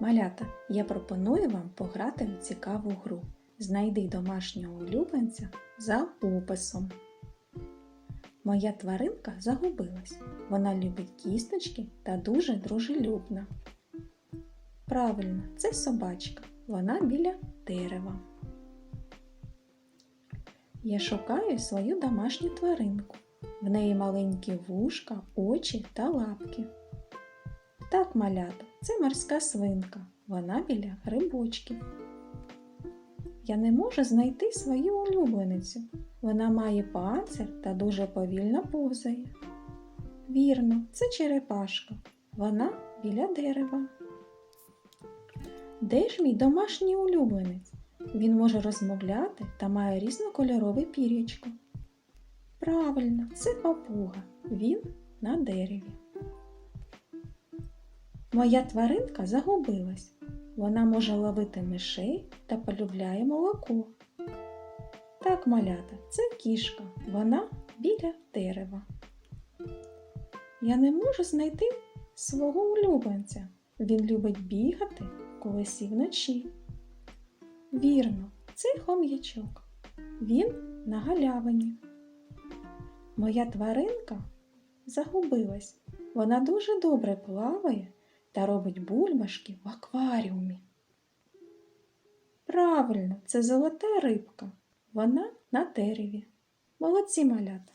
Малята, я пропоную вам пограти в цікаву гру. Знайди домашнього улюбленця за описом. Моя тваринка загубилась. Вона любить кісточки та дуже дружелюбна. Правильно, це собачка. Вона біля дерева. Я шукаю свою домашню тваринку. В неї маленькі вушка, очі та лапки. Так, малята, це морська свинка. Вона біля грибочків. Я не можу знайти свою улюбленицю. Вона має панцир та дуже повільно повзає. Вірно, це черепашка. Вона біля дерева. Де ж мій домашній улюбленець? Він може розмовляти та має різнокольорове пір'ячко. Правильно, це папуга. Він на дереві. Моя тваринка загубилась. Вона може ловити мишей та полюбляє молоко. Так, малята, це кішка. Вона біля дерева. Я не можу знайти свого улюбленця. Він любить бігати, коли сів вночі. Вірно, це хом'ячок. Він на галявині. Моя тваринка загубилась. Вона дуже добре плаває та робить бульбашки в акваріумі. Правильно, це золота рибка. Вона на дереві. Молодці малята.